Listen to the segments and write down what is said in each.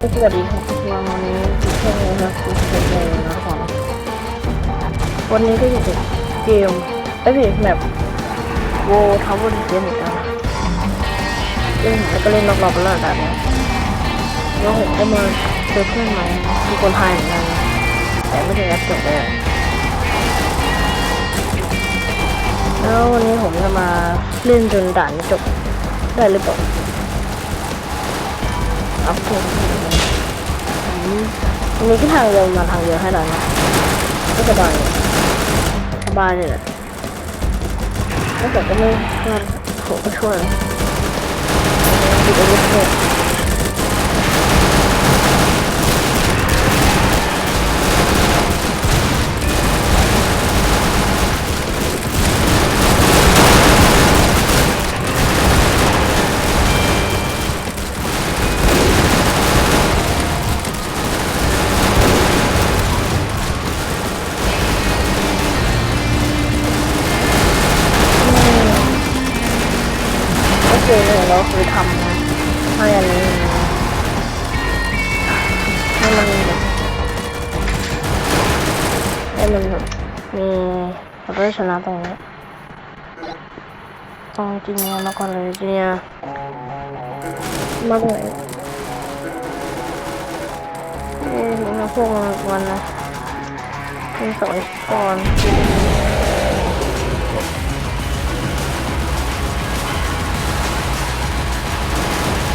สวัสดีครับวันนี้อยู่ช่องนะครับคือเกมเลยนะครับวันนี้ก็อยู่กับเกมไอ้พี่แมปโวทาวเวอร์เกมอีกแล้วเล่นแล้วก็เล่นรอบๆแล้วแบบนี้แล้วผมก็มาเจอเพื่อนใหม่มีคนไทยเหมือนกันแต่ไม่ได้แอปจบเลยแล้ววันนี้ผมจะมาเล่นจนด่านจบได้หรือเปล่าอัพ เกมอันนี้ก็ทางเดียวมาทางเดียวให้เรานะก็สบายสบายเลยแหละถ้วแต่ก็ไม่ช่วยผมก็ช่วยดูไปเรื่อย เนี่ยเคือทำให้อันนี้ให้มันแบบให้มันแบบมีเราได้ชนะตรงนี้ตรงจีเนียมาก่อนเลยจีเนียมาตรงไหนเอ๊ะมีพวกมันวันนะมีสองก่อน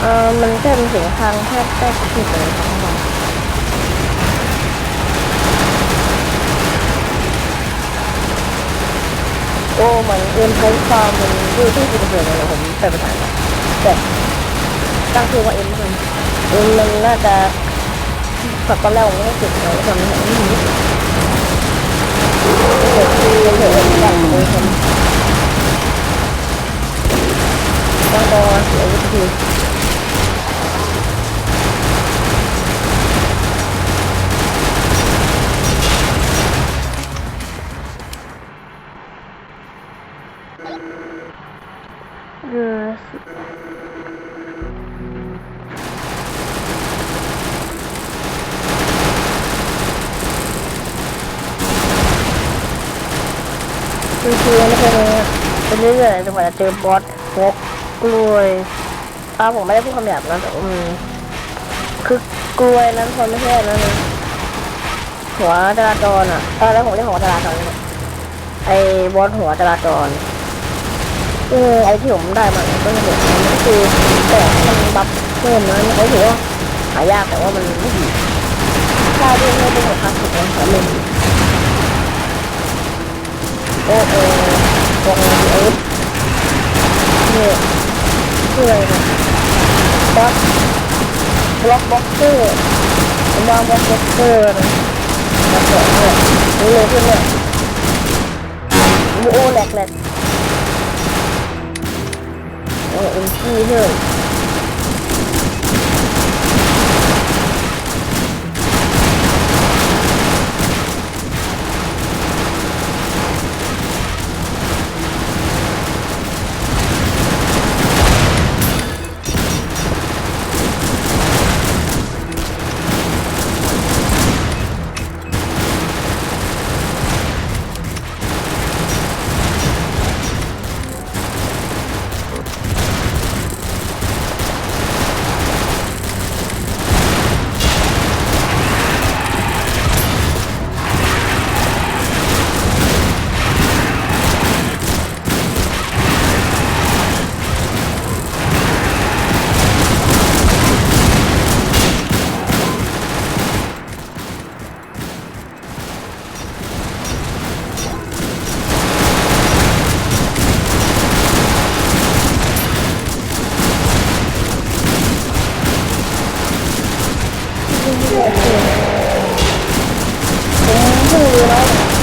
เออมันแค่เป็นเสียงทางแค่แค่ผิดเลยครับผมโอ้เหมือนเอ็มไพฟาร์มมันดูที่สิบเปอร์เซ็นต์เลยผมไปประสาแต่ตั้งชื่อว่าเอ็มมันเอ็มมันน่าจะสัตว์ตอนแรกผมไม่ได้ติดเลยตอนนี้ผมไม่รู้เกิดที่เกิดอ คือคือไม่ใช่เลยเป็นเรื่อยๆจนกว่าจะเจอบอสพกกล้วยป้าผมไม่ได้พูดคำหยาบนะแต่ว่ามันคือกล้วยนั้นคนไม่ใช่นั้นนะหัวจราจรอะเออแล้วผมเรียกหัวจราจรเลยไอ้บอสหัวจราจรเออไอที่ผมได้มาเนี่ยก็คือมันก็คือแต่มันบัฟเพิ่มนะเขาถือว่าหายากแต่ว่ามันไม่ดีถ้าเรื่องไม่เป็นของคลาสสิกมันขอเล่นโอ้เออตรงเอฟเนี่ยชื่ออะไรนะบ็อก บ็อกเกอร์ผมวางบล็อกเกอร์นะมาเปิดเนี่ยนี่เลยเพื่อนเนี่ยโอ้แหลกแหลกโอ้เอ็มจีเพื่อน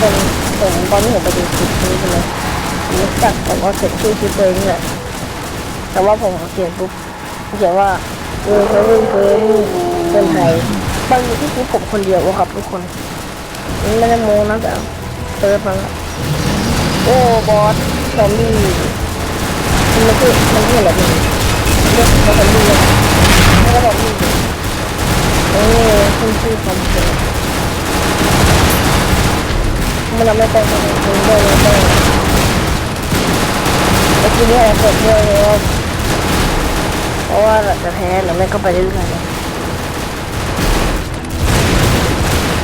รู้นผมตอนนี้ผมไปดูคลิปนี้ใช่ไหมผมรู้จักผมก็เขียนชื่อคลิปตัวเองนี่แหละแต่ว่าผมเขียนปุ๊บเขียนว่าเออเขาเล่นเกมเป็นไทยบางทีที่คลิปผมคนเดียวอะครับทุกคนนี่ไม่ได้โม้นะแต่เติร์ฟมันละโอ้บอสซอมบี้มันไม่ใช่มันไม่ใช่อะไรเป็นเรื่องของซอมบี้เลยไม่ก็ซอมบี้ที่คอมเพลต มันทำให้ใจมันเป็นด้วยเลยได้แล้วทีนี้อะไรเกิดด้วยเลยว่าเพราะว่าเราจะแพ้หรือไม่ก็ไปเรื่อยๆเลย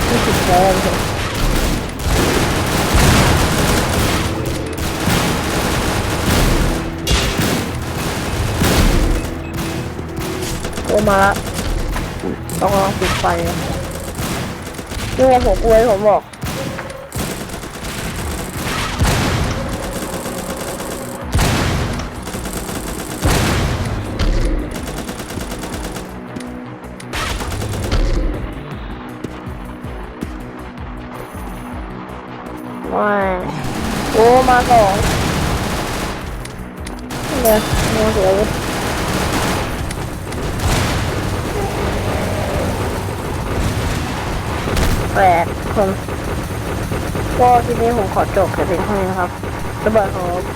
ไม่ติดแพ้เลยโอมาละต้องลองปิดไฟนี่ไงผมกลัวที่ผมบอก ไม่โอ้มาสองเดี๋ยวมาเสียวุธแปดคนก็ทีนี้ผมขอจบแต่เพียงเท่านี้นะครับระเบิดของ